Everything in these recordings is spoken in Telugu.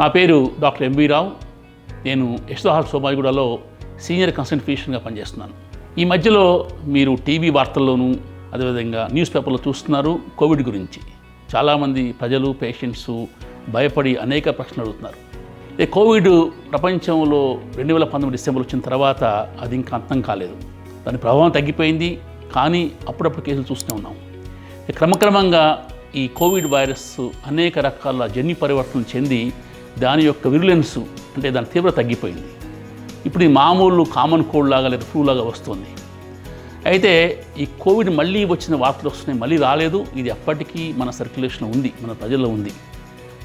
నా పేరు డాక్టర్ ఎంవి రావు. నేను యశ్వహాల్ సోమాయిగూడలో సీనియర్ కన్సల్ట్ ఫిజిషియన్గా పనిచేస్తున్నాను. ఈ మధ్యలో మీరు టీవీ వార్తల్లోనూ అదేవిధంగా న్యూస్ పేపర్లో చూస్తున్నారు కోవిడ్ గురించి. చాలామంది ప్రజలు పేషెంట్స్ భయపడి అనేక ప్రశ్నలు అడుగుతున్నారు. ఈ కోవిడ్ ప్రపంచంలో రెండు వేల పంతొమ్మిది డిసెంబర్ వచ్చిన తర్వాత అది ఇంకా అంతం కాలేదు. దాని ప్రభావం తగ్గిపోయింది కానీ అప్పుడప్పుడు కేసులు చూస్తూనే ఉన్నాం. క్రమక్రమంగా ఈ కోవిడ్ వైరస్ అనేక రకాల జన్యు పరివర్తనలు చెంది దాని యొక్క విరులెన్స్ అంటే దాని తీవ్రత తగ్గిపోయింది. ఇప్పుడు ఈ మామూలు కామన్ కోల్డ్ లాగా లేదా ఫ్లూ లాగా వస్తుంది. అయితే ఈ కోవిడ్ మళ్ళీ వచ్చిన వార్తలు వస్తున్నాయి మళ్ళీ రాలేదు. ఇది అప్పటికీ మన సర్క్యులేషన్ ఉంది మన ప్రజల్లో ఉంది.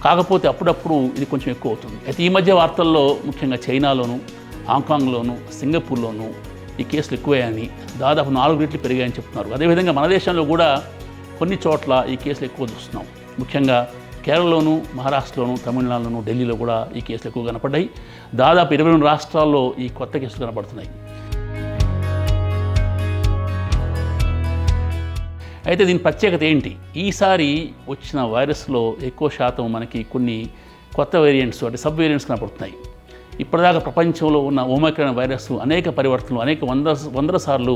కాకపోతే అప్పుడప్పుడు ఇది కొంచెం ఎక్కువ అవుతుంది. అయితే ఈ మధ్య వార్తల్లో ముఖ్యంగా చైనాలోను హాంకాంగ్లోను సింగపూర్లోను ఈ కేసులు ఎక్కువయ్యాయని దాదాపు నాలుగు రెట్లు పెరిగాయని చెప్తున్నారు. అదేవిధంగా మన దేశంలో కూడా కొన్ని చోట్ల ఈ కేసులు ఎక్కువ చూస్తున్నాం ముఖ్యంగా కేరళలోను మహారాష్ట్రలోను తమిళనాడులోను ఢిల్లీలో కూడా ఈ కేసులు ఎక్కువ కనపడ్డాయి. దాదాపు ఇరవై రెండు రాష్ట్రాల్లో ఈ కొత్త కేసులు కనపడుతున్నాయి. అయితే దీని ప్రత్యేకత ఏంటి? ఈసారి వచ్చిన వైరస్లో ఎక్కువ శాతం మనకి కొన్ని కొత్త వేరియంట్స్ అంటే సబ్ వేరియంట్స్ కనపడుతున్నాయి. ఇప్పటిదాకా ప్రపంచంలో ఉన్న ఓమైక్రాన్ వైరస్ అనేక పరివర్తనలు అనేక వంద వందల సార్లు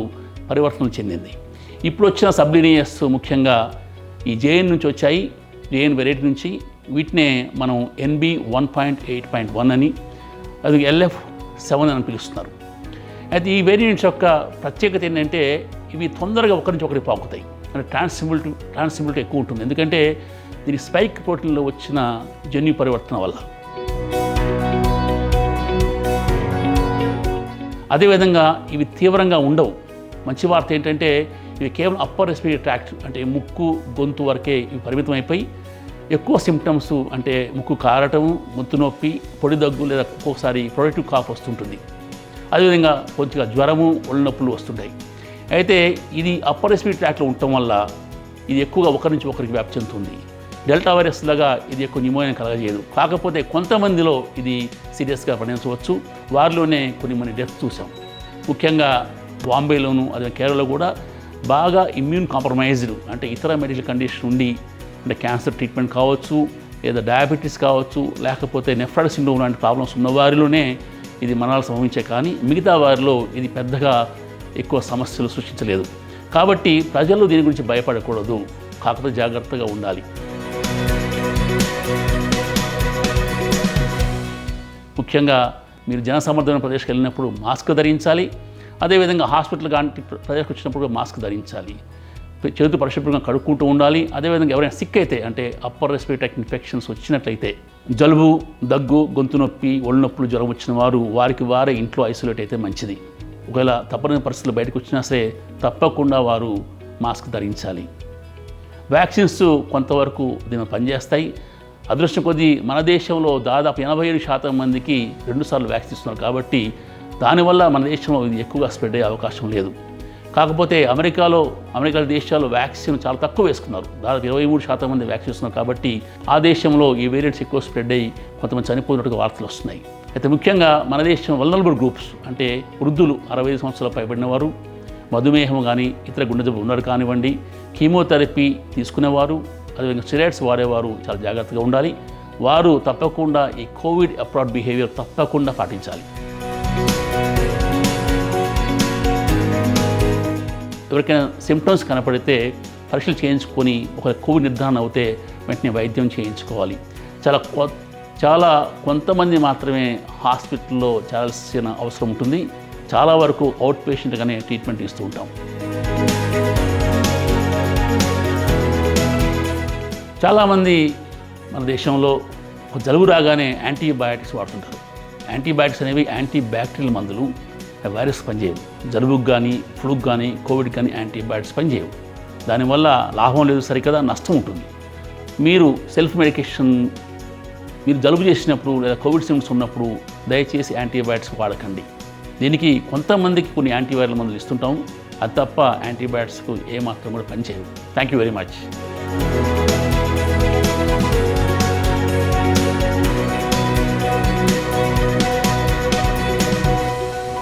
పరివర్తనలు చెందింది. ఇప్పుడు వచ్చిన సబ్లినియస్ ముఖ్యంగా ఈ జేఎన్ నుంచి వచ్చాయి. జేఎన్ వెరైటీ నుంచి వీటినే మనం NB one point eight point one అని అది ఎల్ఎఫ్ సెవెన్ అని పిలుస్తున్నారు. అయితే ఈ వేరియంట్స్ యొక్క ప్రత్యేకత ఏంటంటే ఇవి తొందరగా ఒకరి నుంచి ఒకరికి పాకుతాయి. అంటే ట్రాన్సిబిలిటీ ట్రాన్సిబిలిటీ ఎక్కువ ఉంటుంది. ఎందుకంటే దీని స్పైక్ ప్రోటీన్లో వచ్చిన జన్యు పరివర్తన వల్ల. అదేవిధంగా ఇవి తీవ్రంగా ఉండవు. మంచి వార్త ఏంటంటే ఇవి కేవలం అప్పర్ రెస్పిరేటరీ ట్రాక్ట్ అంటే ముక్కు గొంతు వరకే ఇవి పరిమితం అయిపోయి ఎక్కువ సిమ్టమ్స్ అంటే ముక్కు కారటం గొంతు నొప్పి పొడి దగ్గు లేదా ఒక్కొక్కసారి ప్రొడక్టివ్ కాఫ్ వస్తుంటుంది. అదేవిధంగా కొద్దిగా జ్వరము ఒళ్ళు నొప్పులు వస్తుంటాయి. అయితే ఇది అప్పర్ రెస్పిరేటరీ ట్రాక్లో ఉండటం వల్ల ఇది ఎక్కువగా ఒకరి నుంచి ఒకరికి వ్యాప్తి చెందుతుంది. డెల్టా వైరస్ లాగా ఇది ఎక్కువ న్యూమోనియా కలగజేయదు. కాకపోతే కొంతమందిలో ఇది సీరియస్గా పరిణించవచ్చు వారిలోనే కొన్ని మంది డెత్ చూసాం ముఖ్యంగా బాంబేలోను అదే కేరళలో కూడా బాగా ఇమ్యూన్ కాంప్రమైజ్డ్ అంటే ఇతర మెడికల్ కండిషన్ ఉండి అంటే క్యాన్సర్ ట్రీట్మెంట్ కావచ్చు లేదా డయాబెటీస్ కావచ్చు లేకపోతే నెఫ్రాడ్ సిండ్రోమ్ లాంటి ప్రాబ్లమ్స్ ఉన్న వారిలోనే ఇది మరణాలు సంభవించే కానీ మిగతా వారిలో ఇది పెద్దగా ఎక్కువ సమస్యలు సృష్టించలేదు. కాబట్టి ప్రజలు దీని గురించి భయపడకూడదు. కాకపోతే జాగ్రత్తగా ఉండాలి. ముఖ్యంగా మీరు జనసమర్థమైన ప్రదేశ్కి వెళ్ళినప్పుడు మాస్క్ ధరించాలి. అదేవిధంగా హాస్పిటల్ కానీ ప్రజలకు వచ్చినప్పుడు మాస్క్ ధరించాలి. చేతులు పరిశుభ్రంగా కడుక్కుంటూ ఉండాలి. అదేవిధంగా ఎవరైనా సిక్ అయితే అంటే అప్పర్ రెస్పిరేటరీ ఇన్ఫెక్షన్స్ వచ్చినట్లయితే జలుబు దగ్గు గొంతు నొప్పి ఒళ్ళు నొప్పులు జ్వరం వచ్చిన వారు వారికి వారే ఇంట్లో ఐసోలేట్ అయితే మంచిది. ఒకవేళ తప్పని పరిస్థితులు బయటకు వచ్చినా సరే తప్పకుండా వారు మాస్క్ ధరించాలి. వ్యాక్సిన్స్ కొంతవరకు దీని పనిచేస్తాయి. అదృష్టం కొద్దీ మన దేశంలో దాదాపు ఎనభై ఏడు శాతం మందికి రెండుసార్లు వ్యాక్సిన్ ఇస్తున్నారు కాబట్టి దానివల్ల మన దేశంలో ఇది ఎక్కువగా స్ప్రెడ్ అయ్యే అవకాశం లేదు. కాకపోతే అమెరికాలో అమెరికా దేశాల్లో వ్యాక్సిన్ చాలా తక్కువ వేసుకున్నారు. దాదాపు ఇరవై మూడు శాతం మంది వ్యాక్సిన్ వస్తున్నారు కాబట్టి ఆ దేశంలో ఈ వేరియంట్స్ ఎక్కువ స్ప్రెడ్ అయ్యి కొంతమంది చనిపోయినట్టుగా వార్తలు వస్తున్నాయి. అయితే ముఖ్యంగా మన దేశం వల్నరబుల్ గ్రూప్స్ అంటే వృద్ధులు అరవై ఐదు సంవత్సరాలు పైబడిన వారు మధుమేహం కానీ ఇతర గుండె జబ్బులు ఉన్నారు కానివ్వండి కీమోథెరపీ తీసుకునేవారు అదేవిధంగా స్టెరాయిడ్స్ వాడేవారు చాలా జాగ్రత్తగా ఉండాలి. వారు తప్పకుండా ఈ కోవిడ్ అప్రాడ్ బిహేవియర్ తప్పకుండా పాటించాలి. ఎవరికైనా సిమ్టమ్స్ కనపడితే పరీక్షలు చేయించుకొని ఒక కోవిడ్ నిర్ధారణ అవుతే వెంటనే వైద్యం చేయించుకోవాలి. చాలా కొ చాలా కొంతమంది మాత్రమే హాస్పిటల్లో చేయాల్సిన అవసరం ఉంటుంది. చాలా వరకు అవుట్ పేషెంట్గానే ట్రీట్మెంట్ ఇస్తూ ఉంటాం. చాలామంది మన దేశంలో ఒక జలుబు రాగానే యాంటీబయాటిక్స్ వాడుతుంటారు. యాంటీబయాటిక్స్ అనేవి యాంటీ బ్యాక్టీరియల్ మందులు. వైరస్ పనిచేయవు. జలుబుకు కానీ ఫ్లూకి కానీ కోవిడ్ కానీ యాంటీబయాటిక్స్ పనిచేయవు. దానివల్ల లాభం లేదు సరికదా నష్టం ఉంటుంది. మీరు సెల్ఫ్ మెడికేషన్ మీరు జలుబు చేసినప్పుడు లేదా కోవిడ్ సిమ్స్ ఉన్నప్పుడు దయచేసి యాంటీబయాటిక్స్ వాడకండి. దీనికి కొంతమందికి కొన్ని యాంటీవైరల్ మందులు ఇస్తుంటాం అది తప్ప యాంటీబయాటిక్స్కు ఏమాత్రం కూడా పనిచేయవు. Thank you very much.